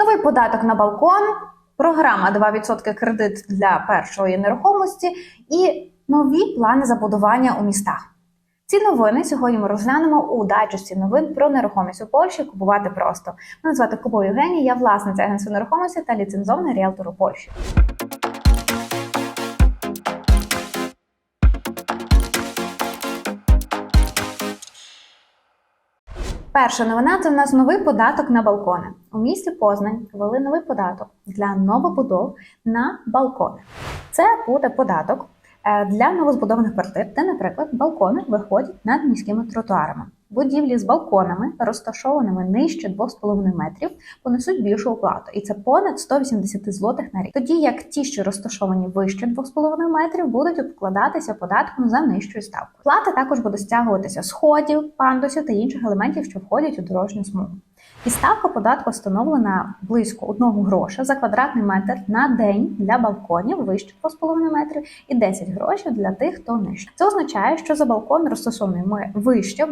Новий податок на балкон, програма 2% кредит для першої нерухомості і нові плани забудування у містах. Ці новини сьогодні ми розглянемо у дайджесті новин про нерухомість у Польщі. Купувати просто. Мене звати Кубо Євгенія, я власниця агентства нерухомості та ліцензований ріелтор у Польщі. Перша новина це в нас новий податок на балкони. У місті Познань ввели новий податок для новобудов на балкони. Це буде податок е, для новозбудованих квартир, де, наприклад, балкони виходять над міськими тротуарами. Будівлі з балконами, розташованими нижче 2,5 метрів, понесуть більшу оплату, і це понад 180 злотих на рік. Тоді як ті, що розташовані вище 2,5 метрів, будуть обкладатися податком за нижчою ставкою. Плата також буде стягуватися з ходів, пандусів та інших елементів, що входять у дорожню смугу. І ставка податку встановлена близько 1 гроша за квадратний метр на день для балконів вище 2,5 метрів і 10 грошей для тих, хто нижче. Це означає, що за балкон розташований вище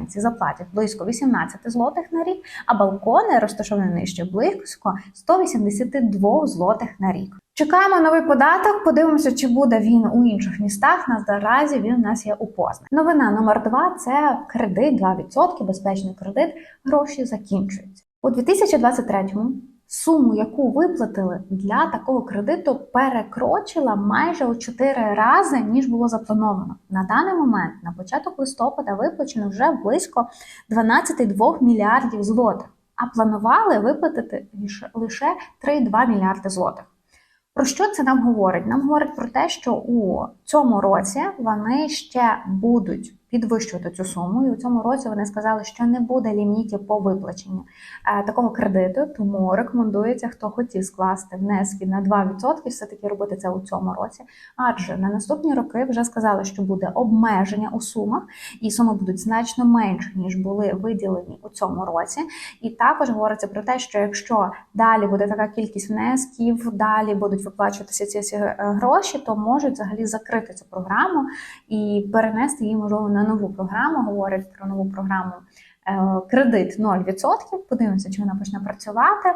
мешканці заплатять близько 18 злотих на рік, а балкони розташовані нижче близько 182 злотих на рік. Чекаємо новий податок. Подивимося, чи буде він у інших містах. Наразі він у нас є у Познані. Новина номер два це кредит 2%, безпечний кредит. Гроші закінчуються у 2023-му Суму, яку виплатили для такого кредиту, перекрочила майже у 4 рази ніж було заплановано. На даний момент, на початок листопада, виплачено вже близько 12,2 мільярдів злотих, а планували виплатити лише 3,2 мільярди злотих. Про що це нам говорить? Нам говорить про те, що у цьому році вони ще будуть підвищувати цю суму. І у цьому році вони сказали, що не буде лімітів по виплаченню е, такого кредиту. Тому рекомендується, хто хотів скласти внески на 2%, все таки робити це у цьому році. Адже на наступні роки вже сказали, що буде обмеження у сумах, і суми будуть значно менші ніж були виділені у цьому році. І також говориться про те, що якщо далі буде така кількість внесків, далі будуть виплачуватися ці всі гроші, то можуть взагалі закрити цю програму і перенести її можливо на нову програму. Говорять про нову програму. Кредит 0%, подивимося, чи вона почне працювати.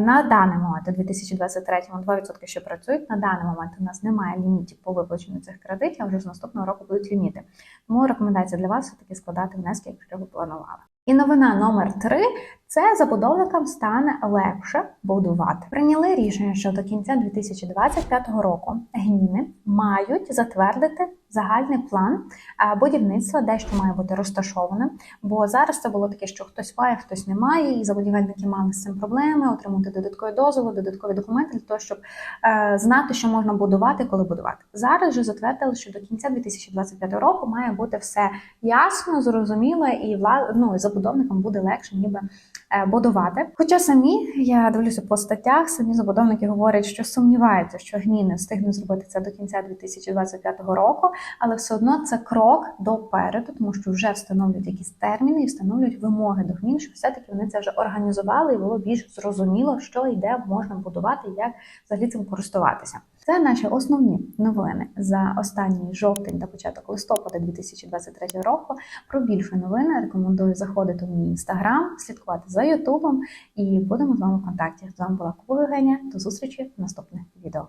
На даний момент, у 2023-му 2% ще працюють. На даний момент у нас немає лімітів по виплаченню цих кредитів, а вже з наступного року будуть ліміти. Тому рекомендація для вас все-таки складати внески, якщо ви планували. І новина номер 3 це забудовникам стане легше будувати. Прийняли рішення, що до кінця 2025 року гміни мають затвердити загальний план будівництва, де що має бути розташоване. Бо зараз це було таке, що хтось має, хтось не має, і забудівельники мали з цим проблеми, отримати додаткові дозволи, додаткові документи для того, щоб е, знати, що можна будувати, коли будувати. Зараз вже затвердили, що до кінця 2025 року має бути все ясно, зрозуміло, і ну, забудовникам буде легше, ніби. Е, будувати. Хоча самі я дивлюся по статтях, самі забудовники говорять, що сумніваються, що гміни встигнуть зробити це до кінця 2025 року, але все одно це крок допереду, тому що вже встановлюють якісь терміни і встановлюють вимоги до гмін, що все-таки вони це вже організували і було більш зрозуміло, що йде можна будувати, як взагалі цим користуватися. Це наші основні новини за останній жовтень та початок листопада 2023 року. Про більше новини рекомендую заходити в мій інстаграм, слідкувати за Ютубом і будемо з вами в контакті. З вами була Куба. До зустрічі в наступних відео.